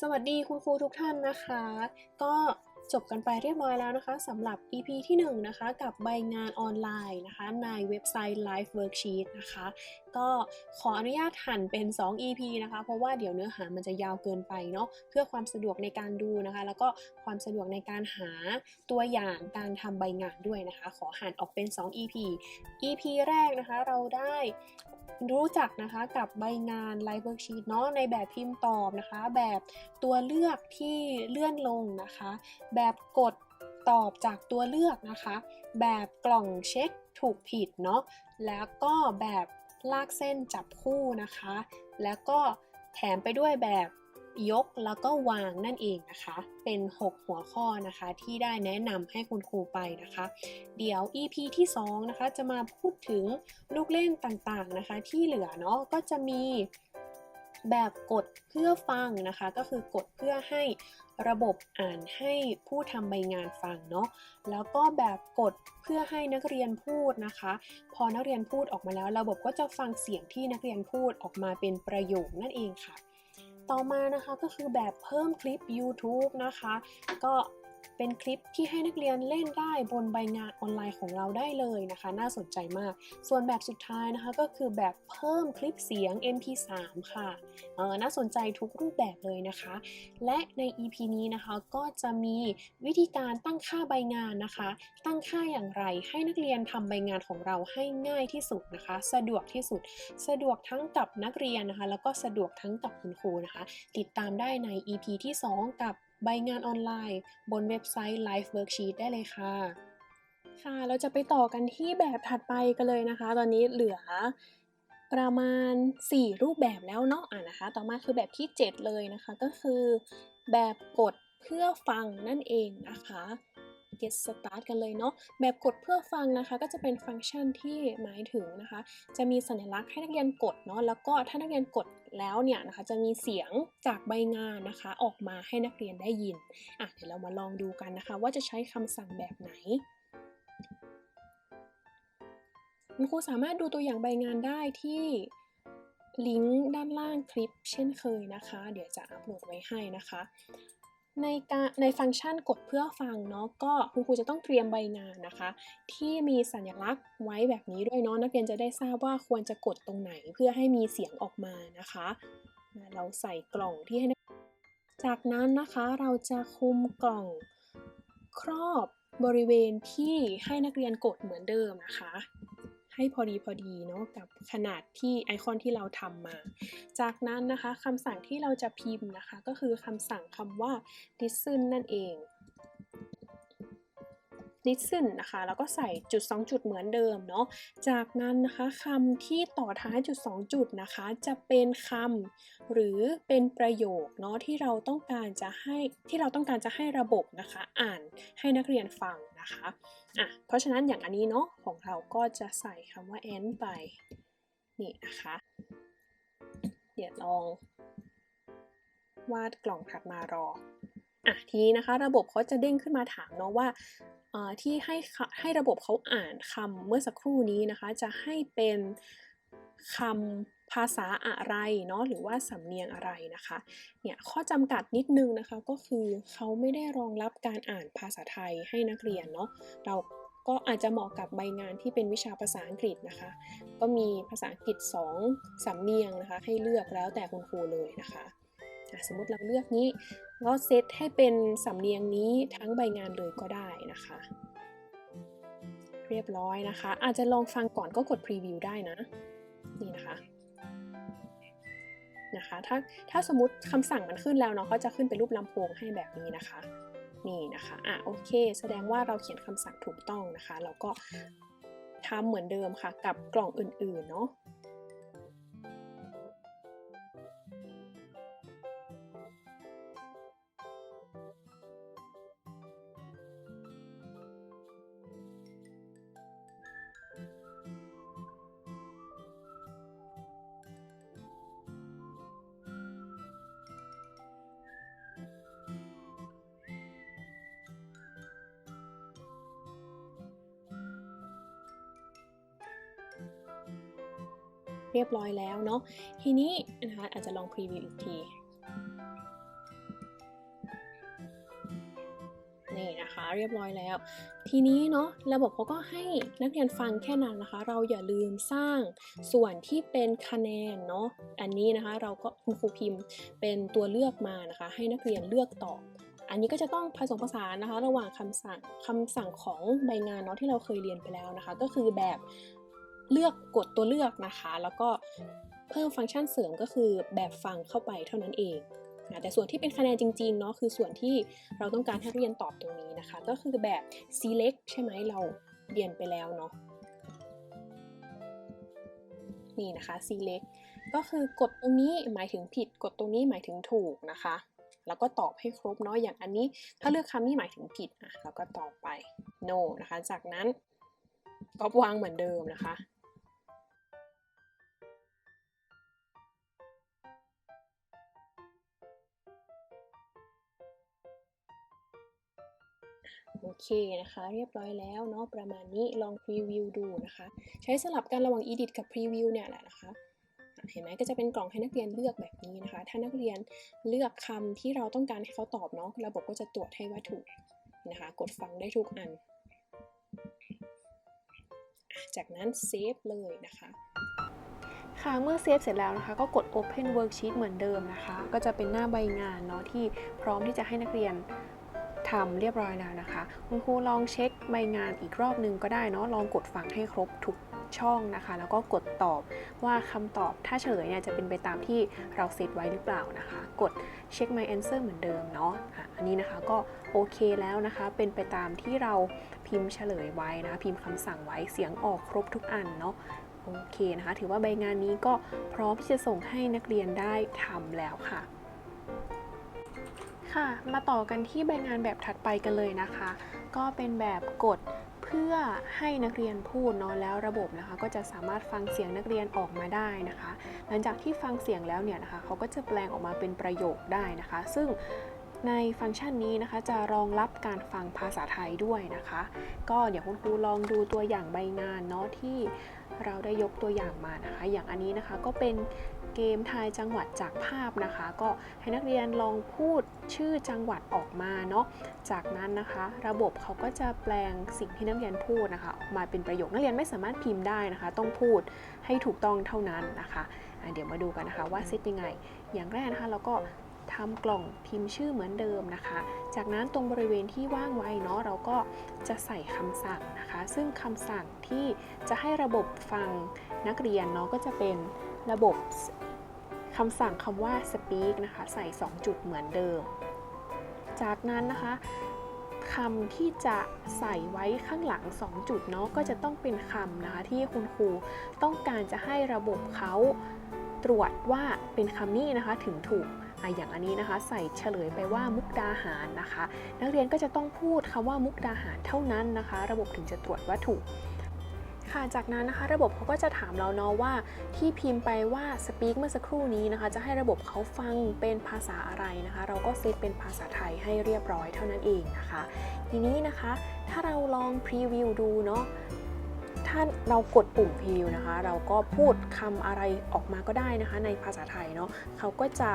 สวัสดีคุณครูทุกท่านนะคะ ก็ จบกันไปเรียบร้อยแล้วนะคะสำหรับ EP ที่1นะคะกับใบงานออนไลน์นะคะในเว็บไซต์ Live Worksheet นะคะ ก็ขออนุญาตหั่นเป็น 2 EP นะคะ เพราะว่าเดี๋ยวเนื้อหามันจะยาวเกินไปเนาะเพื่อความสะดวกในการดูนะคะ แล้วก็ความสะดวกในการหาตัวอย่างการทำใบงานด้วยนะคะ ขอหั่นออกเป็น 2 EP EP แรกนะคะเราได้รู้จักนะคะกับใบงาน Live Worksheet เนาะในแบบพิมพ์ตอบนะคะ แบบตัวเลือกที่เลื่อนลงนะคะแบบกดตอบจากตัวเลือกนะคะ แบบกล่องเช็คถูกผิดเนาะ แล้วก็แบบลากเส้นจับคู่นะคะ แล้วก็แถมไปด้วยแบบยกแล้วก็วางนั่นเองนะคะ เป็น 6 หัวข้อนะคะที่ได้แนะนำให้คุณครูไปนะคะ เดี๋ยว EP ที่ 2 นะคะ จะมาพูดถึงลูกเล่นต่างๆนะคะ ที่เหลือเนาะก็จะมีแบบกดเพื่อฟังนะคะ ก็คือกดเพื่อให้ ระบบอ่านให้ผู้ทำใบงานฟังเนาะแล้วก็แบบกดเพื่อให้นักเรียนพูดนะคะ พอนักเรียนพูดออกมาแล้ว ระบบก็จะฟังเสียงที่นักเรียนพูดออกมาเป็นประโยคนั่นเองค่ะ ต่อมานะคะก็คือแบบเพิ่มคลิป YouTube นะคะ ก็ เป็นคลิปที่ให้นักเรียนเล่นได้บนใบงานออนไลน์ของเราได้เลยนะคะ น่าสนใจมาก ส่วนแบบสุดท้ายนะคะก็คือแบบเพิ่มคลิปเสียง MP3 ค่ะเออน่าสนใจทุกรูปแบบเลยนะคะ และใน EP นี้นะคะก็จะมีวิธีการตั้งค่าใบงานนะคะ ตั้งค่าอย่างไรให้นักเรียนทำใบงานของเราให้ง่ายที่สุดนะคะ สะดวกที่สุด สะดวกทั้งกับนักเรียนนะคะ แล้วก็สะดวกทั้งกับคุณครูนะคะ ติดตามได้ใน EP ที่ 2 กับ ใบงานออนไลน์ บนเว็บไซต์ Live Worksheet ได้เลยค่ะ ค่ะเราจะไปต่อกันที่แบบถัดไปกันเลยนะคะ ตอนนี้เหลือประมาณ 4 รูปแบบแล้วเนาะอะนะคะ ต่อมาคือแบบที่ 7 เลยนะคะ ก็คือแบบกดเพื่อฟังนั่นเองนะคะ get start กันเลยเนาะแบบกดเพื่อฟังนะคะ ก็จะเป็นฟังก์ชันที่หมายถึงนะคะ จะมีสัญลักษณ์ให้นักเรียนกดเนาะแล้วก็ถ้านักเรียนกดแล้วเนี่ยนะคะจะมีเสียงจากใบงานนะคะ ออกมาให้นักเรียนได้ยินอะเดี๋ยวเรามาลองดูกันนะคะ ว่าจะใช้คำสั่งแบบไหนคุณครูสามารถดูตัวอย่างใบงานได้ที่ลิงก์ด้านล่างคลิปเช่นเคยนะคะ เดี๋ยวจะอัปโหลดไว้ให้นะคะ ในการในฟังก์ชันกดเพื่อฟังเนาะก็คุณครูจะต้องเตรียมใบงานนะคะ ที่มีสัญลักษณ์ไว้แบบนี้ด้วยเนาะนักเรียนจะได้ทราบว่าควรจะกดตรงไหนเพื่อให้มีเสียงออกมานะคะ เราใส่กล่องที่ให้จากนั้นนะคะเราจะคุมกล่องครอบบริเวณที่ให้นักเรียนกดเหมือนเดิมนะคะ ให้พอดีพอดีเนาะกับขนาดที่ไอคอนที่เราทำมา จากนั้นนะคะคำสั่งที่เราจะพิมพ์นะคะ ก็คือคำสั่งคำว่า listen นั่นเอง listen นะคะ แล้วก็ใส่จุด 2 จุดเหมือนเดิมเนาะ จากนั้นนะคะคำที่ต่อท้ายจุด 2 จุดนะคะ จะเป็นคำหรือเป็นประโยคเนาะที่เราต้องการจะให้ที่เราต้องการจะให้ระบบนะคะ อ่านให้นักเรียนฟังนะคะอะเพราะฉะนั้นอย่างอันนี้เนาะของเราก็จะใส่คำว่า end ไปนี่นะคะ เดี๋ยวลองวาดกล่องถัดมารออะทีนี้นะคะ ระบบเขาจะเด้งขึ้นมาถามเนาะว่า ที่ให้ให้ระบบเขาอ่านคำเมื่อสักครู่นี้นะคะ จะให้เป็นคำภาษาอะไรเนาะหรือว่าสำเนียงอะไรนะคะเนี่ยข้อจำกัดนิดนึงนะคะก็คือเขาไม่ได้รองรับการอ่านภาษาไทยให้นักเรียนเนาะเราก็อาจจะเหมาะกับใบงานที่เป็นวิชาภาษาอังกฤษนะคะ ก็มีภาษาอังกฤษ 2สำเนียงนะคะ ให้เลือกแล้วแต่คุณครูเลยนะคะ สมมติเราเลือกนี้ก็เซตให้เป็นสำเนียงนี้ทั้งใบงานเลยก็ได้นะคะ เรียบร้อยนะคะ อาจจะลองฟังก่อนก็กดพรีวิวได้นะ นี่นะคะนะคะถ้าถ้าสมมติคำสั่งมันขึ้นแล้วเนาะก็จะขึ้นเป็นรูปลำโพงให้แบบนี้นะคะ นี่นะคะอะโอเค แสดงว่าเราเขียนคำสั่งถูกต้องนะคะเราก็ทำเหมือนเดิมค่ะกับกล่องอื่นๆเนาะ ร้อยแล้วเนาะทีนี้นะคะอาจจะลองพรีวิวอีกทีนี่นะคะเรียบร้อยแล้ว ทีนี้เนาะระบบเขาก็ให้นักเรียนฟังแค่นั้นนะคะ เราอย่าลืมสร้างส่วนที่เป็นคะแนนเนาะอันนี้นะคะเราก็คุณครูพิมพ์เป็นตัวเลือกมานะคะ ให้นักเรียนเลือกตอบอันนี้ก็จะต้องผสมผสานนะคะ ระหว่างคำสั่งคำสั่งของใบงานเนาะที่เราเคยเรียนไปแล้วนะคะ ก็คือแบบ เลือกกดตัวเลือกนะคะ แล้วก็เพิ่มฟังก์ชันเสริมก็คือแบบฟังเข้าไปเท่านั้นเองนะแต่ส่วนที่เป็นคะแนนจริงๆเนาะคือส่วนที่เราต้องการให้เรียนตอบตรงนี้นะคะ ก็คือแบบ select ใช่ไหมเราเรียนไปแล้วเนาะนี่นะคะ select ก็คือกดตรงนี้หมายถึงผิด กดตรงนี้หมายถึงถูกนะคะ แล้วก็ตอบให้ครบเนาะอย่างอันนี้ถ้าเลือกคำนี้หมายถึงผิดอะเราก็ตอบไป no นะคะ จากนั้นก็วางเหมือนเดิมนะคะ โอเคนะคะ เรียบร้อยแล้วเนาะประมาณนี้ลองพรีวิวดูนะคะ ใช้สลับกันระหว่าง edit กับพรีวิวเนี่ยแหละนะคะเห็นไหมก็จะเป็นกล่องให้นักเรียนเลือกแบบนี้นะคะ ถ้านักเรียนเลือกคำที่เราต้องการให้เขาตอบเนาะระบบก็จะตรวจให้ว่าถูกนะคะ กดฟังได้ทุกอัน จากนั้นเซฟเลยนะคะค่ะเมื่อเซฟเสร็จแล้วนะคะ ก็กด Open Worksheet เหมือนเดิมนะคะ ก็จะเป็นหน้าใบงานเนาะที่พร้อมที่จะให้นักเรียน ทำเรียบร้อยแล้วนะคะ คุณครูลองเช็คใบงานอีกรอบนึงก็ได้เนาะลองกดฟังให้ครบทุกช่องนะคะ แล้วก็กดตอบว่าคำตอบถ้าเฉลยเนี่ยจะเป็นไปตามที่เราเซตไว้หรือเปล่านะคะ กดเช็ค my answer เหมือนเดิมเนาะอันนี้นะคะก็โอเคแล้วนะคะ เป็นไปตามที่เราพิมพ์เฉลยไว้นะ พิมพ์คำสั่งไว้เสียงออกครบทุกอันเนาะโอเคนะคะ ถือว่าใบงานนี้ก็พร้อมที่จะส่งให้นักเรียนได้ทำแล้วค่ะ ค่ะ มาต่อกันที่ใบงานแบบถัดไปกันเลยนะคะ ก็เป็นแบบกดเพื่อให้นักเรียนพูดเนาะแล้วระบบนะคะ ก็จะสามารถฟังเสียงนักเรียนออกมาได้นะคะ หลังจากที่ฟังเสียงแล้วเนี่ยนะคะเขาก็จะแปลงออกมาเป็นประโยคได้นะคะ ซึ่งในฟังก์ชันนี้นะคะจะรองรับการฟังภาษาไทยด้วยนะคะ ก็เดี๋ยวคุณครูลองดูตัวอย่างใบงานเนาะที่เราได้ยกตัวอย่างมานะคะ อย่างอันนี้นะคะก็เป็น เกมทายจังหวัดจากภาพนะคะ ก็ให้นักเรียนลองพูดชื่อจังหวัดออกมาเนาะจากนั้นนะคะ ระบบเขาก็จะแปลงสิ่งที่นักเรียนพูดนะคะออกมาเป็นประโยคนักเรียนไม่สามารถพิมพ์ได้นะคะ ต้องพูดให้ถูกต้องเท่านั้นนะคะะเดี๋ยวมาดูกันนะคะว่าเซตยังไง อย่างแรกนะคะเราก็ทำกล่องพิมพ์ชื่อเหมือนเดิมนะคะ จากนั้นตรงบริเวณที่ว่างไว้เนาะเราก็จะใส่คำสั่งนะคะ ซึ่งคำสั่งที่จะให้ระบบฟังนักเรียนเนาะก็จะเป็นระบบ คำสั่งคำว่า speak นะคะ ใส่ 2 จุดเหมือนเดิม จากนั้นนะคะคำที่จะใส่ไว้ข้างหลัง 2 จุดเนาะก็จะต้องเป็นคำนะคะที่คุณครูต้องการจะให้ระบบเขาตรวจว่าเป็นคำนี้นะคะถึงถูกอะอย่างอันนี้นะคะใส่เฉลยไปว่ามุกดาหารนะคะ นักเรียนก็จะต้องพูดคำว่ามุกดาหารเท่านั้นนะคะ ระบบถึงจะตรวจว่าถูก ค่ะ จากนั้นนะคะ ระบบเขาก็จะถามเราเนาะว่าที่พิมพ์ไปว่า speak เมื่อสักครู่นี้นะคะ จะให้ระบบเขาฟังเป็นภาษาอะไรนะคะ เราก็เซตเป็นภาษาไทยให้เรียบร้อยเท่านั้นเองนะคะ ทีนี้นะคะถ้าเราลองพรีวิวดูเนาะถ้าเรากดปุ่มพรีวิวนะคะ เราก็พูดคำอะไรออกมาก็ได้นะคะ ในภาษาไทยเนาะเขาก็จะ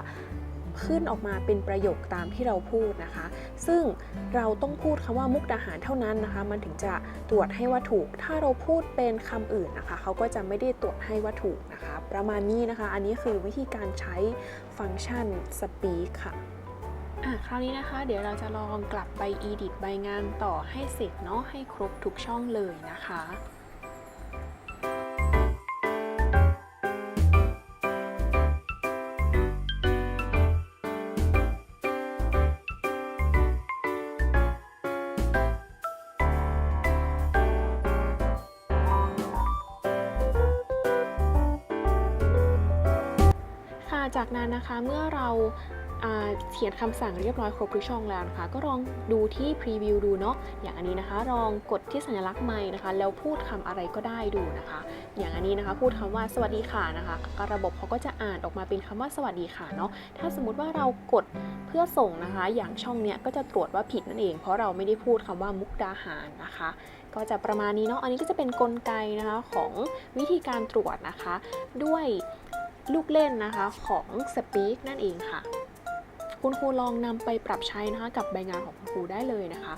ขึ้นออกมาเป็นประโยคตามที่เราพูดนะคะ ซึ่งเราต้องพูดคำว่ามุกดาหารเท่านั้นนะคะ มันถึงจะตรวจให้ว่าถูก ถ้าเราพูดเป็นคำอื่นนะคะ เขาก็จะไม่ได้ตรวจให้ว่าถูกนะคะ ประมาณนี้นะคะ อันนี้คือวิธีการใช้ฟังก์ชัน speak ค่ะอะคราวนี้นะคะ เดี๋ยวเราจะลองกลับไป edit ใบงานต่อให้เสร็จเนาะให้ครบทุกช่องเลยนะคะ จากนั้นนะคะเมื่อเราเขียนคำสั่งเรียบร้อยครบทุกช่องแล้วนะคะ ก็ลองดูที่พรีวิวดูเนาะอย่างอันนี้นะคะลองกดที่สัญลักษณ์ไม้นะคะ แล้วพูดคำอะไรก็ได้ดูนะคะ อย่างอันนี้นะคะ พูดคำว่าสวัสดีค่ะนะคะระบบเขาก็จะอ่านออกมาเป็นคำว่าสวัสดีค่ะเนาะถ้าสมมติว่าเรากดเพื่อส่งนะคะ อย่างช่องเนี้ยก็จะตรวจว่าผิดนั่นเอง เพราะเราไม่ได้พูดคำว่ามุกดาหารนะคะก็จะประมาณนี้เนาะ อันนี้ก็จะเป็นนกลไกนะคะของวิธีการตรวจนะคะ ด้วย ลูกเล่นนะคะของ Speak นั่นเองค่ะ คุณครูลองนำไปปรับใช้นะคะกับใบงานของคุณครูได้เลยนะคะ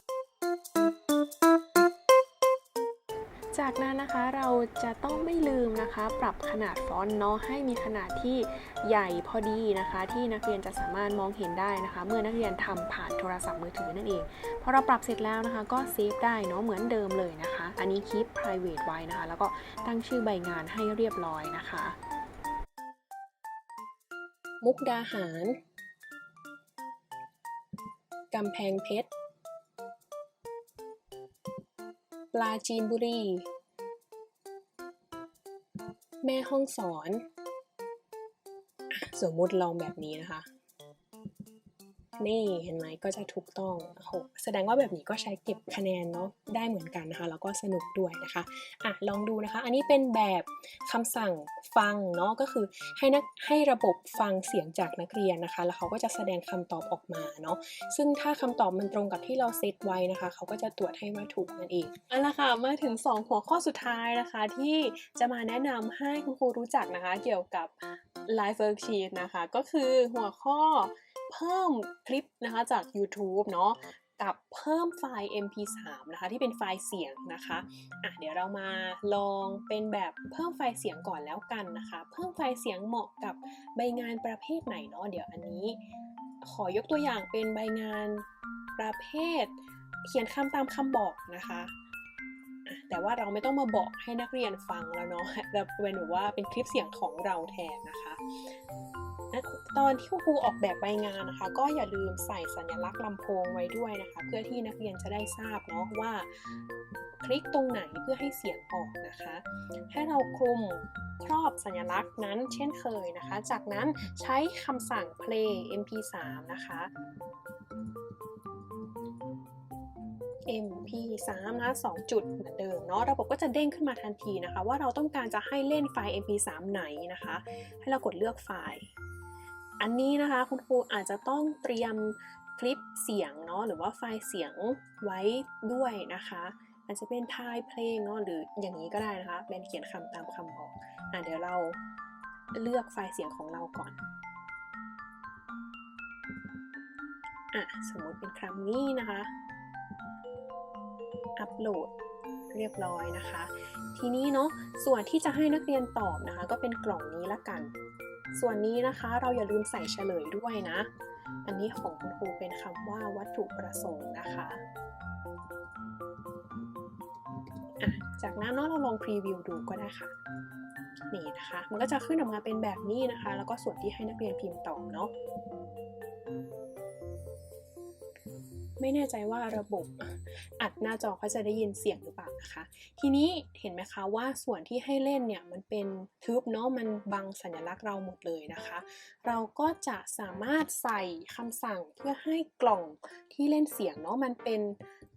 จากนั้นนะคะเราจะต้องไม่ลืมนะคะ ปรับขนาดฟอนต์เนาะให้มีขนาดที่ใหญ่พอดีนะคะ ที่นักเรียนจะสามารถมองเห็นได้นะคะ เมื่อนักเรียนทำผ่านโทรศัพท์มือถือนั่นเองพอเราปรับเสร็จแล้วนะคะ ก็เซฟได้เนาะเหมือนเดิมเลยนะคะ อันนี้ keep private ไว้นะคะ แล้วก็ตั้งชื่อใบงานให้เรียบร้อยนะคะ มุกดาหาร กำแพงเพชร ปลาจีนบุรี แม่ห้องสอน สมมุติลองแบบนี้นะคะ นี่เห็นไหมก็จะถูกต้องโอ้โหแสดงว่าแบบนี้ก็ใช้เก็บคะแนนเนาะได้เหมือนกันนะคะ แล้วก็สนุกด้วยนะคะอะลองดูนะคะ อันนี้เป็นแบบคำสั่งฟังเนาะก็คือให้นักให้ระบบฟังเสียงจากนักเรียนนะคะ แล้วเขาก็จะแสดงคำตอบออกมาเนาะซึ่งถ้าคำตอบมันตรงกับที่เราเซตไว้นะคะ เขาก็จะตรวจให้ว่าถูกนั่นเองเอาละค่ะมาถึง 2 หัวข้อสุดท้ายนะคะ ที่จะมาแนะนำให้คุณครูรู้จักนะคะ เกี่ยวกับ Live Worksheet นะคะ ก็คือหัวข้อ เพิ่มคลิปนะคะจาก YouTube เนาะกับเพิ่มไฟล์ MP3 นะคะที่เป็นไฟล์เสียงนะคะอะเดี๋ยวเรามาลองเป็นแบบเพิ่มไฟล์เสียงก่อนแล้วกันนะคะ เพิ่มไฟล์เสียงเหมาะกับใบงานประเภทไหนเนาะเดี๋ยวอันนี้ ขอยกตัวอย่างเป็นใบงานประเภท เขียนคำตามคำบอกนะคะอะ แต่ว่าเราไม่ต้องมาบอกให้นักเรียนฟังแล้วเนาะเราเป็นแบบว่าเป็นคลิปเสียงของเราแทนนะคะตอนที่คุณครูออกแบบใบงานนะคะ ก็อย่าลืมใส่สัญลักษณ์ลำโพงไว้ด้วยนะคะ เพื่อที่นักเรียนจะได้ทราบเนาะว่า คลิกตรงไหนเพื่อให้เสียงออกนะคะ ให้เราคลุมครอบสัญลักษณ์นั้นเช่นเคยนะคะ จากนั้นใช้คำสั่ง play mp3 นะคะ mp3 นะ2จุดเหมือนเดิมเนาะระบบก็จะเด้งขึ้นมาทันทีนะคะ ว่าเราต้องการจะให้เล่นไฟล์ mp3 ไหนนะคะ ให้เรากดเลือกไฟล์ อันนี้นะคะคุณครูอาจจะต้องเตรียมคลิปเสียงเนาะหรือว่าไฟล์เสียงไว้ด้วยนะคะ อาจจะเป็นทายเพลงเนาะหรืออย่างนี้ก็ได้นะคะเป็นเขียนคำตามคำบอกอะเดี๋ยวเราเลือกไฟล์เสียงของเราก่อนอะสมมติเป็นคำนี้นะคะ อัปโหลดเรียบร้อยนะคะ ทีนี้เนาะส่วนที่จะให้นักเรียนตอบนะคะ ก็เป็นกล่องนี้ละกัน ส่วนนี้นะคะเราอย่าลืมใส่เฉลยด้วยนะ อันนี้ของคุณครูเป็นคำว่าวัตถุประสงค์นะคะะจากนั้นเนาะเราลองพรีวิวดูก็ได้ค่ะนี่นะคะมันก็จะขึ้นออกมาเป็นแบบนี้นะคะ แล้วก็ส่วนที่ให้นักเรียนพิมพ์ตอบเนาะ ไม่แน่ใจว่าระบบอัดหน้าจอเขาจะได้ยินเสียงหรือเปล่านะคะ ทีนี้เห็นไหมคะว่าส่วนที่ให้เล่นเนี่ยมันเป็นทึบเนาะมันบังสัญลักษณ์เราหมดเลยนะคะ เราก็จะสามารถใส่คำสั่งเพื่อให้กล่องที่เล่นเสียงเนาะมันเป็น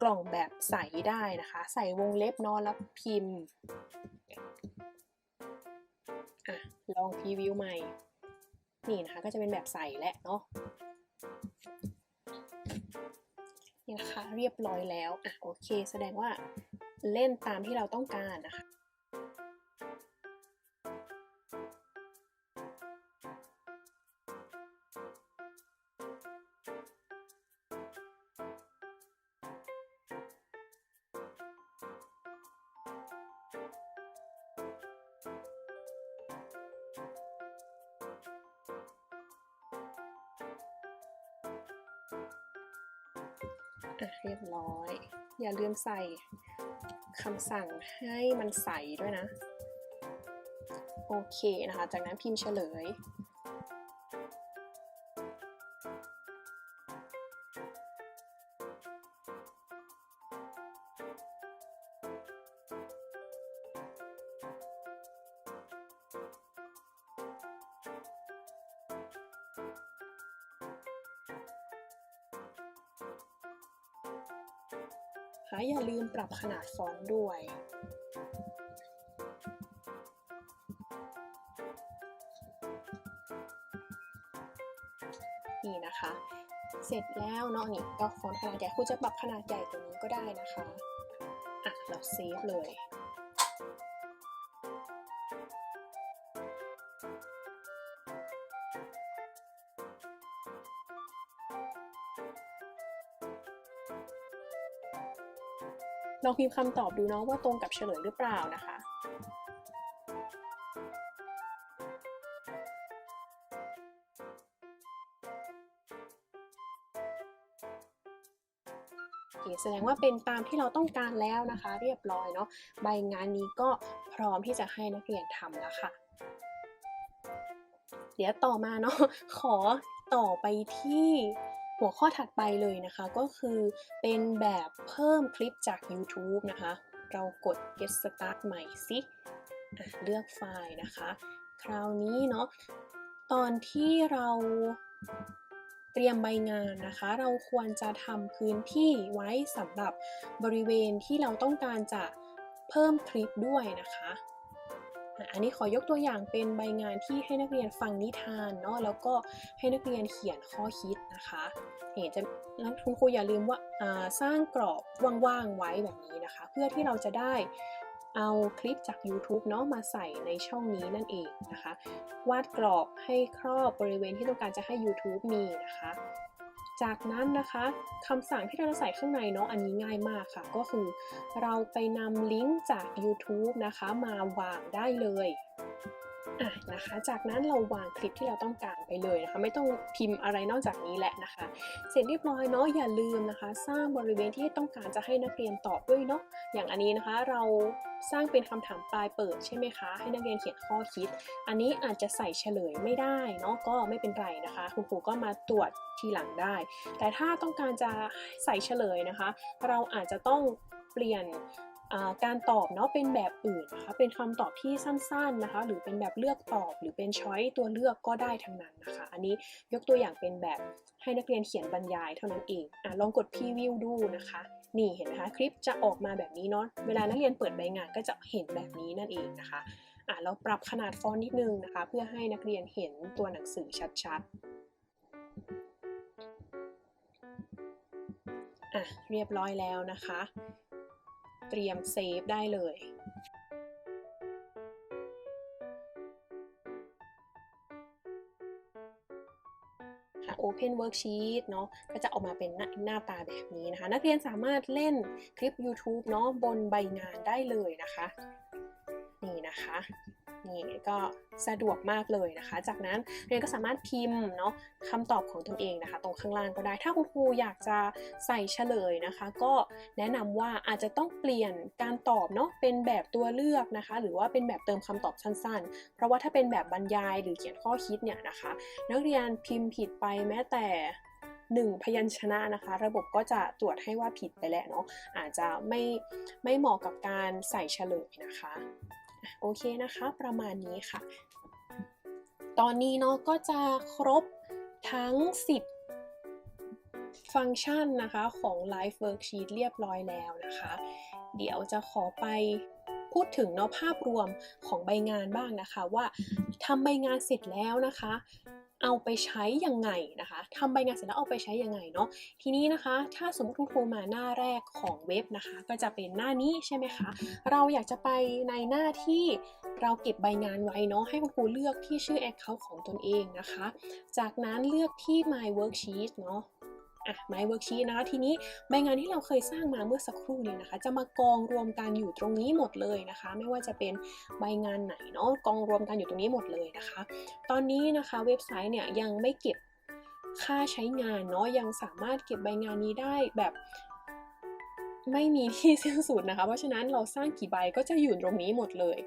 กล่องแบบใสได้นะคะ ใส่วงเล็บเนาะแล้วพิมพ์อะลองพรีวิวใหม่ นี่นะคะก็จะเป็นแบบใสและเนาะ นี่นะคะเรียบร้อยแล้วอะโอเค แสดงว่าเล่นตามที่เราต้องการนะคะ เรียบร้อย อย่าลืมใส่คำสั่งให้มันใสด้วยนะ โอเคนะคะ จากนั้นพิมพ์เฉลย นาดฟอนต์ด้วย นี่นะคะ เสร็จแล้วเนาะนี่ก็ฟอนต์ขนาดใหญ่คุณจะปรับขนาดใหญ่ตัวนี้ก็ได้นะคะ อะ เราเซฟเลย ลองพิมพ์คำตอบดูเนาะว่าตรงกับเฉลยหรือเปล่านะคะคแสดงว่าเป็นตามที่เราต้องการแล้วนะคะ เรียบร้อยเนาะใบงานนี้ก็พร้อมที่จะให้นักเรียนทำแล้วค่ะ เดี๋ยวต่อมาเนาะขอต่อไปที่ หัวข้อถัดไปเลยนะคะก็คือเป็นแบบเพิ่มคลิปจาก YouTube นะคะ เรากด get start ใหม่สิอะเลือกไฟล์นะคะ คราวนี้เนาะตอนที่เราเตรียมใบงานนะคะ เราควรจะทำพื้นที่ไว้สำหรับบริเวณที่เราต้องการจะเพิ่มคลิปด้วยนะคะ อันนี้ขอยกตัวอย่างเป็นใบงานที่ให้นักเรียนฟังนิทานเนาะแล้วก็ให้นักเรียนเขียนข้อคิดนะคะเห็นจะแล้วคุณครูอย่าลืมว่าอ่าสร้างกรอบว่างๆไว้แบบนี้นะคะ เพื่อที่เราจะได้เอาคลิปจาก YouTube เนาะมาใส่ในช่องนี้นั่นเองนะคะ วาดกรอบให้ครอบบริเวณที่ต้องการจะให้ YouTube มีนะคะ จากนั้นนะคะคำสั่งที่เราจะใส่ข้างในเนาะอันนี้ง่ายมากค่ะ ก็คือเราไปนำลิงก์จาก YouTube นะคะมาวางได้เลยอะนะคะ จากนั้นเราวางคลิปที่เราต้องการไปเลยนะคะ ไม่ต้องพิมพ์อะไรนอกจากนี้แหละนะคะ เสร็จเรียบร้อยเนาะอย่าลืมนะคะ สร้างบริเวณที่ต้องการจะให้นักเรียนตอบด้วยเนาะอย่างอันนี้นะคะเรา สร้างเป็นคำถามปลายเปิดใช่ไหมคะ ให้นักเรียนเขียนข้อคิด อันนี้อาจจะใส่เฉลยไม่ได้เนาะก็ไม่เป็นไรนะคะ คุณครูก็มาตรวจทีหลังได้ แต่ถ้าต้องการจะใส่เฉลยนะคะ เราอาจจะต้องเปลี่ยนการตอบเนาะเป็นแบบอื่นนะคะ เป็นคำตอบที่สั้นๆนะคะ หรือเป็นแบบเลือกตอบ หรือเป็นช้อยตัวเลือกก็ได้ทั้งนั้นนะคะ อันนี้ยกตัวอย่างเป็นแบบให้นักเรียนเขียนบรรยายเท่านั้นเองอลองกดพรีวิวดูนะคะ นี่เห็นไหมคะคลิปจะออกมาแบบนี้เนาะเวลานักเรียนเปิดใบงานก็จะเห็นแบบนี้นั่นเองนะคะอะเราปรับขนาดฟอนต์นิดนึงนะคะ เพื่อให้นักเรียนเห็นตัวหนังสือชัดๆอะเรียบร้อยแล้วนะคะ เตรียมเซฟได้เลย Open Worksheet เนาะก็จะออกมาเป็นหน้านาตาแบบนี้นะคะ นักเรียนสามารถเล่นคลิป YouTube เนาะบนใบงานได้เลยนะคะ นี่นะคะ นี่ก็ สะดวกมากเลยนะคะ จากนั้นเรียนก็สามารถพิมพ์เนาะคำตอบของตนเองนะคะ ตรงข้างล่างก็ได้ ถ้าคุณครูอยากจะใส่เฉลยนะคะ ก็แนะนำว่าอาจจะต้องเปลี่ยนการตอบเนาะเป็นแบบตัวเลือกนะคะ หรือว่าเป็นแบบเติมคำตอบสั้น ๆ เพราะว่าถ้าเป็นแบบบรรยายหรือเขียนข้อคิดเนี่ยนะคะ นักเรียนพิมพ์ผิดไปแม้แต่หนึ่งพยัญชนะนะคะ ระบบก็จะตรวจให้ว่าผิดไปแล้วเนาะอาจจะไม่ไม่เหมาะกับการใส่เฉลยนะคะ โอเคนะคะ ประมาณนี้ค่ะ ตอนนี้เนาะก็จะครบทั้ง 10 ฟังก์ชันนะคะของ Live Worksheet เรียบร้อยแล้วนะคะ เดี๋ยวจะขอไปพูดถึงเนาะภาพรวมของใบงานบ้างนะคะ ว่าทำใบงานเสร็จแล้วนะคะ เอาไปใช้ยังไงนะคะทำใบงานเสร็จแล้วเอาไปใช้ยังไงเนาะทีนี้นะคะ ถ้าสมมติคุณครูมาหน้าแรกของเว็บนะคะ ก็จะเป็นหน้านี้ใช่ไหมคะเราอยากจะไปในหน้าที่เราเก็บใบงานไว้เนาะให้คุณครูเลือกที่ชื่อ Account ของตนเองนะคะ จากนั้นเลือกที่ My Worksheet เนาะ อะ My Worksheet นะคะ ทีนี้ใบงานที่เราเคยสร้างมาเมื่อสักครู่นี้นะคะ จะมากองรวมกันอยู่ตรงนี้หมดเลยนะคะ ไม่ว่าจะเป็นใบงานไหนเนาะกองรวมกันอยู่ตรงนี้หมดเลยนะคะ ตอนนี้นะคะเว็บไซต์เนี่ยยังไม่เก็บค่าใช้งานเนาะยังสามารถเก็บใบงานนี้ได้แบบไม่มีที่สิ้นสุดนะคะ เพราะฉะนั้นเราสร้างกี่ใบก็จะอยู่ตรงนี้หมดเลย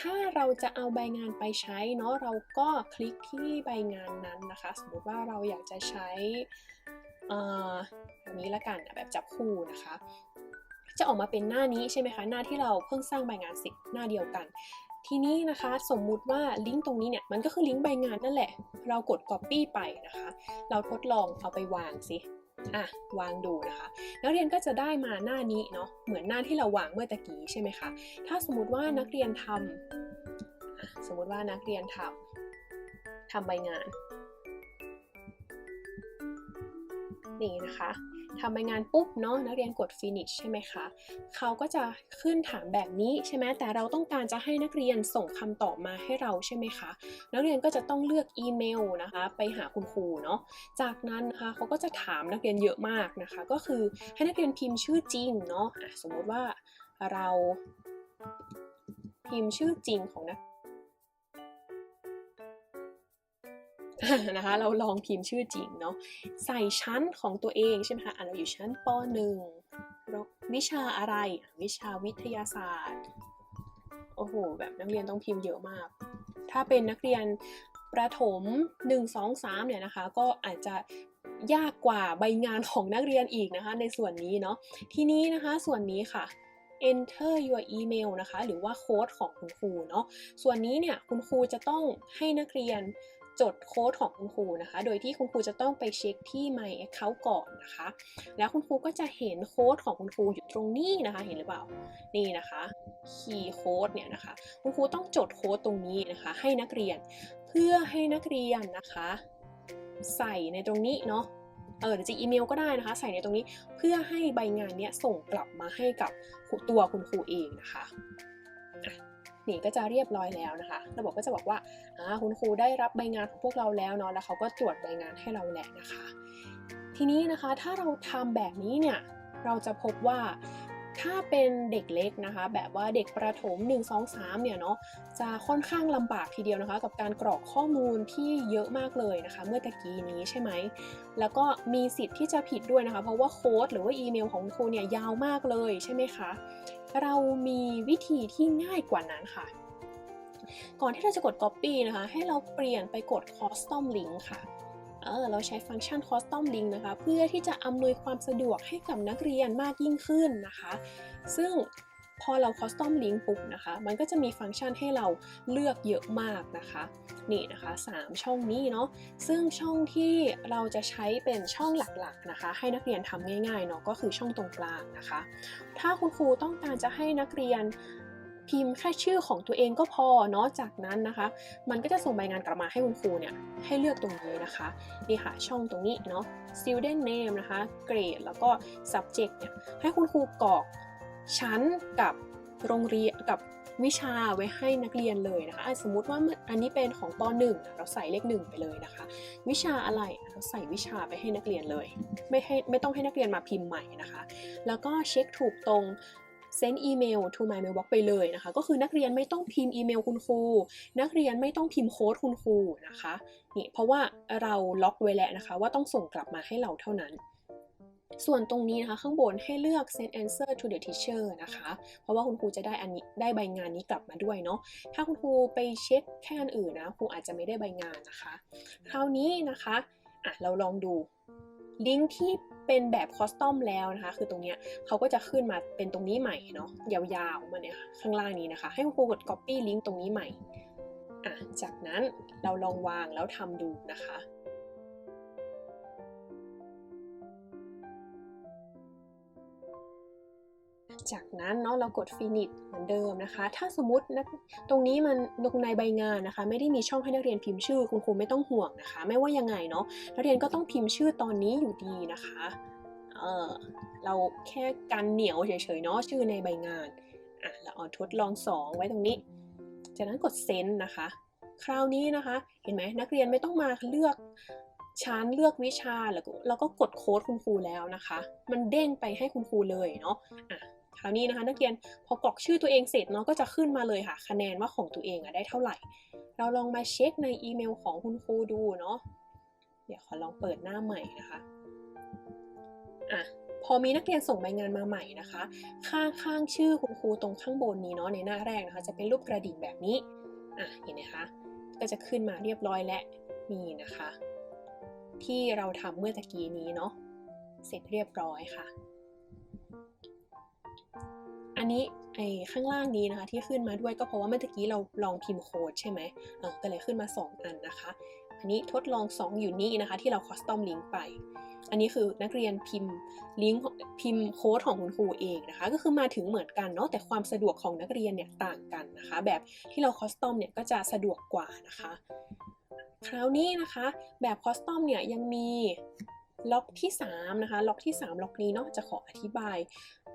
ถ้าเราจะเอาใบงานไปใช้เนาะเราก็คลิกที่ใบงานนั้นนะคะ สมมติว่าเราอยากจะใช้ อ่อแบบนี้ละกันแบบจับคู่นะคะ จะออกมาเป็นหน้านี้ใช่ไหมคะ หน้าที่เราเพิ่งสร้างใบงานเสร็จหน้าเดียวกัน ทีนี้นะคะสมมุติว่าลิงก์ตรงนี้เนี่ยมันก็คือลิงก์ใบงานนั่นแหละ เรากด Copy ไปนะคะ เราทดลองเอาไปวางสิอะวางดูนะคะ นักเรียนก็จะได้มาหน้านี้เนาะเหมือนหน้าที่เราวางเมื่อตะกี้ใช่ไหมคะถ้าสมมติว่านักเรียนทำอะสมมุติว่านักเรียนทำทำใบงาน นี่นะคะทำใบงานปุ๊บเนาะนักเรียนกด finish ใช่ไหมคะเขาก็จะขึ้นถามแบบนี้ใช่ไหมแต่เราต้องการจะให้นักเรียนส่งคำตอบมาให้เราใช่ไหมคะนักเรียนก็จะต้องเลือกอีเมลนะคะไปหาคุณครูเนาะจากนั้นนะคะเขาก็จะถามนักเรียนเยอะมากนะคะ ก็คือให้นักเรียนพิมพ์ชื่อจริงเนาะะสมมติว่าเราพิมพ์ชื่อจริงของนักนะคะ เราลองพิมพ์ชื่อจริงเนาะ ใส่ชั้นของตัวเองใช่ไหมคะอะเราอยู่ชั้นป .1 วิชาอะไร วิชาวิทยาศาสตร์ โอ้โห แบบนักเรียนต้องพิมพ์เยอะมาก ถ้าเป็นนักเรียนประถม 1 2 3 เนี่ยนะคะ ก็อาจจะยากกว่าใบงานของนักเรียนอีกนะคะ ในส่วนนี้เนาะ ทีนี้นะคะส่วนนี้ค่ะ enter your email นะคะ หรือว่าโค้ดของคุณครูเนาะ ส่วนนี้เนี่ยคุณครูจะต้องให้นักเรียน จดโค้ดของคุณครูนะคะ โดยที่คุณครูจะต้องไปเช็คที่ My Account ก่อนนะคะ แล้วคุณครูก็จะเห็นโค้ดของคุณครูอยู่ตรงนี้นะคะ เห็นหรือเปล่า นี่นะคะคีย์โค้ดเนี่ยนะคะ คุณครูต้องจดโค้ดตรงนี้นะคะ ให้นักเรียน เพื่อให้นักเรียนนะคะ ใส่ในตรงนี้เนาะเออหรือจะอีเมลก็ได้นะคะ ใส่ในตรงนี้เพื่อให้ใบงานเนี้ยส่งกลับมาให้กับตัวคุณครูเองนะคะ นี่ก็จะเรียบร้อยแล้วนะคะ ระบบก็จะบอกว่าคุณครูได้รับใบงานของพวกเราแล้วเนาะแล้วเขาก็ตรวจใบงานให้เราแหละนะคะ ทีนี้นะคะถ้าเราทำแบบนี้เนี่ยเราจะพบว่าถ้าเป็นเด็กเล็กนะคะ แบบว่าเด็กประถม 1 2 3 เนี่ยเนาะจะค่อนข้างลำบากทีเดียวนะคะ กับการกรอกข้อมูลที่เยอะมากเลยนะคะ เมื่อตะกี้นี้ใช่ไหม แล้วก็มีสิทธิ์ที่จะผิดด้วยนะคะ เพราะว่าโค้ดหรือว่าอีเมลของครูเนี่ยยาวมากเลยใช่ไหมคะ เรามีวิธีที่ง่ายกว่านั้นค่ะ ก่อนที่เราจะกด copy นะคะ ให้เราเปลี่ยนไปกด custom link ค่ะเออเราใช้ฟังก์ชัน custom link นะคะ เพื่อที่จะอำนวยความสะดวกให้กับนักเรียนมากยิ่งขึ้นนะคะ ซึ่ง พอเรา custom link ปุ๊บนะคะ มันก็จะมีฟังก์ชันให้เราเลือกเยอะมากนะคะ นี่นะคะ 3 ช่องนี้เนาะ ซึ่งช่องที่เราจะใช้เป็นช่องหลักๆนะคะ ให้นักเรียนทำง่ายๆเนาะ ก็คือช่องตรงกลางนะคะ ถ้าคุณครูต้องการจะให้นักเรียนพิมพ์แค่ชื่อของตัวเองก็พอเนาะจากนั้นนะคะ มันก็จะส่งใบงานกลับมาให้คุณครูเนี่ยให้เลือกตรงนี้นะคะนี่ค่ะช่องตรงนี้เนาะ student name นะคะ grade แล้วก็ subject เนี่ยให้คุณครูกรอก ชั้นกับโรงเรียนกับวิชาไว้ให้นักเรียนเลยนะคะสมมุติว่าอันนี้เป็นของป .1 เราใส่เลขหนึ่งไปเลยนะคะ วิชาอะไรเราใส่วิชาไปให้นักเรียนเลย ไม่ให้ไม่ต้องให้นักเรียนมาพิมพ์ใหม่นะคะ แล้วก็เช็คถูกตรง send email to my mailbox ไปเลยนะคะ ก็คือนักเรียนไม่ต้องพิมพ์อีเมลคุณครู นักเรียนไม่ต้องพิมพ์โค้ดคุณครูนะคะนี่เพราะว่าเราล็อกไว้แล้วนะคะ ว่าต้องส่งกลับมาให้เราเท่านั้น ส่วนตรงนี้นะคะข้างบนให้เลือก send answer to the teacher นะคะ เพราะว่าคุณครูจะได้อันนี้ได้ใบงานนี้กลับมาด้วยเนาะ ถ้าคุณครูไปเช็คแค่อันอื่นนะครูอาจจะไม่ได้ใบงานนะคะ คราวนี้นะคะอะเราลองดูลิงก์ที่เป็นแบบคอสตอมแล้วนะคะ คือตรงเนี้ยเขาก็จะขึ้นมาเป็นตรงนี้ใหม่เนาะยาวๆมาเนี่ยข้างล่างนี้นะคะ ให้คุณครูกด copy ลิงก์ตรงนี้ใหม่อะจากนั้นเราลองวางแล้วทำดูนะคะ จากนั้นเนาะเรากด finish เหมือนเดิมนะคะ ถ้าสมมตินะตรงนี้มันลงในใบงานนะคะ ไม่ได้มีช่องให้นักเรียนพิมพ์ชื่อ คุณครูไม่ต้องห่วงนะคะ ไม่ว่ายังไงเนาะนักเรียนก็ต้องพิมพ์ชื่อตอนนี้อยู่ดีนะคะเออเราแค่กันเหนียวเฉยๆเนาะชื่อในใบงานอะเราเอาทดลอง 2 ไว้ตรงนี้ จากนั้นกดเซนนะคะ คราวนี้นะคะ เห็นไหมนักเรียนไม่ต้องมาเลือกชั้นเลือกวิชาแล้วแล้วก็กดโค้ดคุณครูแล้วนะคะ มันเด้งไปให้คุณครูเลยเนาะอะ คราวนี้นะคะ นักเรียนพอกรอกชื่อตัวเองเสร็จเนาะก็จะขึ้นมาเลยค่ะ คะแนนว่าของตัวเองอะได้เท่าไหร่ เราลองมาเช็คในอีเมลของคุณครูดูเนาะเดี๋ยวขอลองเปิดหน้าใหม่นะคะอะพอมีนักเรียนส่งใบงานมาใหม่นะคะ ข้างข้างชื่อคุณครูตรงข้างบนนี้เนาะในหน้าแรกนะคะ จะเป็นรูปกระดิ่งแบบนี้อะเห็นไหมคะก็จะขึ้นมาเรียบร้อยและนี่นะคะ ที่เราทำเมื่อตะกี้นี้เนาะเสร็จเรียบร้อยค่ะ อันนี้ไอ้ข้างล่างนี้นะคะที่ขึ้นมาด้วยก็เพราะว่าเมื่อกี้เราลองพิมพ์โค้ดใช่ไหมเออก็เลยขึ้นมา 2 อันนะคะ อันนี้ทดลอง 2 อยู่นี่นะคะ ที่เราคอสตอมลิงก์ไป อันนี้คือนักเรียนพิมพ์ลิงก์พิมพ์โค้ดของคุณครูเองนะคะ ก็คือมาถึงเหมือนกันเนาะแต่ความสะดวกของนักเรียนเนี่ยต่างกันนะคะ แบบที่เราคอสตอมเนี่ยก็จะสะดวกกว่านะคะ คราวนี้นะคะแบบคอสตอมเนี่ยยังมี ล็อกที่3นะคะล็อกที่ 3 ล็อกนี้เนาะจะขออธิบาย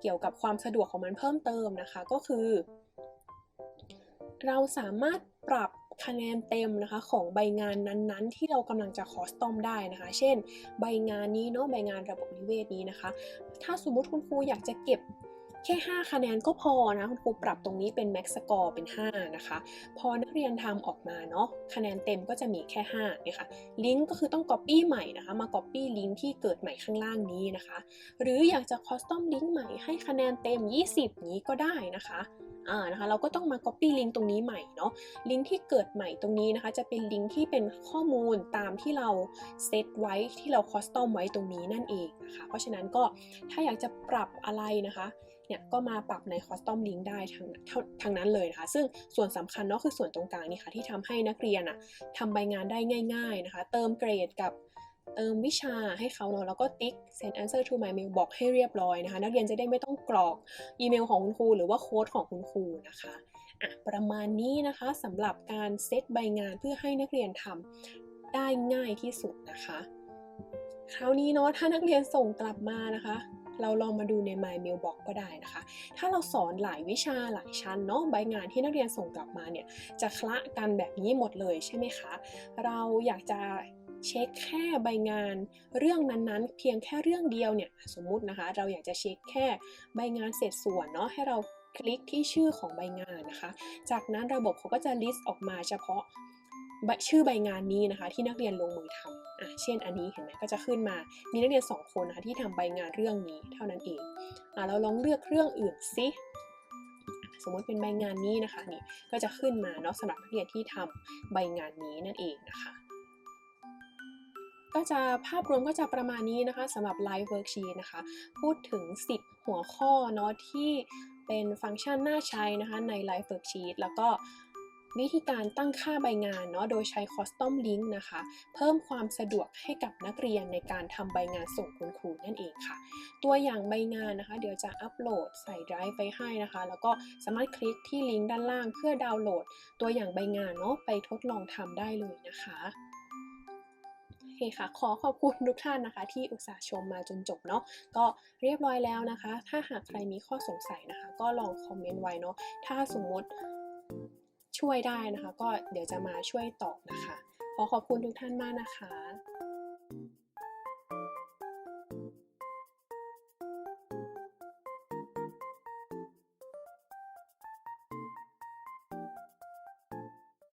เกี่ยวกับความสะดวกของมันเพิ่มเติมนะคะ ก็คือ เราสามารถปรับคะแนนเต็มนะคะของใบงานนั้นๆ ที่เรากำลังจะคอสตอมได้นะคะ เช่น ใบงานนี้เนาะใบงานระบบนิเวศนี้นะคะ ถ้าสมมุติคุณครูอยากจะเก็บ แค่ 5 คะแนนก็พอนะคุณครูปรับตรงนี้เป็น max score เป็น 5 นะคะ พอนักเรียนทำออกมาเนาะคะแนนเต็มก็จะมีแค่5เนี่ยค่ะลิงก์ก็คือต้อง copy ใหม่นะคะ มา copy ลิงก์ที่เกิดใหม่ข้างล่างนี้นะคะ หรืออยากจะ custom ลิงก์ใหม่ให้คะแนนเต็ม 20 นี้ก็ได้นะคะอ่านะคะเราก็ต้องมา copy ลิงก์ตรงนี้ใหม่เนาะลิงก์ที่เกิดใหม่ตรงนี้นะคะ จะเป็นลิงก์ที่เป็นข้อมูลตามที่เราเซตไว้ที่เรา custom ไว้ตรงนี้นั่นเองนะคะ เพราะฉะนั้นก็ถ้าอยากจะปรับอะไรนะคะ เนี่ยก็มาปรับใน custom link ได้ทั้งทั้งนั้นเลยนะคะ ซึ่งส่วนสำคัญเนาะคือส่วนตรงกลางนี่ค่ะที่ทำให้นักเรียนอะทำใบงานได้ง่าย ๆนะคะ เติมเกรดกับเติมวิชาให้เขาเนาะแล้วก็ติ๊ก send answer to my mail บอกให้เรียบร้อยนะคะ นักเรียนจะได้ไม่ต้องกรอกอีเมลของคุณครู หรือว่าโค้ดของคุณครูนะคะอะประมาณนี้นะคะสำหรับการเซตใบงานเพื่อให้นักเรียนทำได้ง่ายที่สุดนะคะ คราวนี้เนาะถ้านักเรียนส่งกลับมานะคะ เราลองมาดูใน My Mailbox ก็ได้นะคะ ถ้าเราสอนหลายวิชาหลายชั้นเนาะใบงานที่นักเรียนส่งกลับมาเนี่ยจะคละกันแบบนี้หมดเลยใช่ไหมคะ เราอยากจะเช็คแค่ใบงานเรื่องนั้นๆ เพียงแค่เรื่องเดียวเนี่ยสมมุตินะคะ เราอยากจะเช็คแค่ใบงานเสร็จส่วนเนาะให้เราคลิกที่ชื่อของใบงานนะคะ จากนั้นระบบเขาก็จะ list ออกมาเฉพาะ ชื่อใบงานนี้นะคะ ที่นักเรียนลงมือทำอะเช่นอันนี้เห็นไหมก็จะขึ้นมา มีนักเรียน 2 คนนะคะที่ทำใบงานเรื่องนี้เท่านั้นเองอะเราลองเลือกเรื่องอื่นสิสมมติเป็นใบงานนี้นะคะนี่ก็จะขึ้นมาเนาะสำหรับนักเรียนที่ทำใบงานนี้นั่นเองนะคะก็จะภาพรวมก็จะประมาณนี้นะคะสำหรับ Live Worksheet นะคะ พูดถึง 10 หัวข้อเนาะที่เป็นฟังก์ชันน่าใช้นะคะใน Live Worksheet แล้วก็ วิธีการตั้งค่าใบงานเนาะโดยใช้ Custom Link นะคะ เพิ่มความสะดวกให้กับนักเรียนในการทำใบงานส่งคุณครูนั่นเองค่ะ ตัวอย่างใบงานนะคะ เดี๋ยวจะอัปโหลดใส่ไดรฟ์ไปให้นะคะ แล้วก็สามารถคลิกที่ลิงก์ด้านล่างเพื่อดาวน์โหลด ตัวอย่างใบงานเนาะไปทดลองทำได้เลยนะคะโอเคค่ะ ขอขอบคุณทุกท่านนะคะ ที่อุตส่าห์ชมมาจนจบเนาะก็เรียบร้อยแล้วนะคะ ถ้าหากใครมีข้อสงสัยนะคะ ก็ลองคอมเมนต์ไว้เนาะถ้าสมมติ ช่วยได้นะคะ ก็เดี๋ยวจะมาช่วยตอบนะคะ ขอขอบคุณทุกท่านมากนะคะ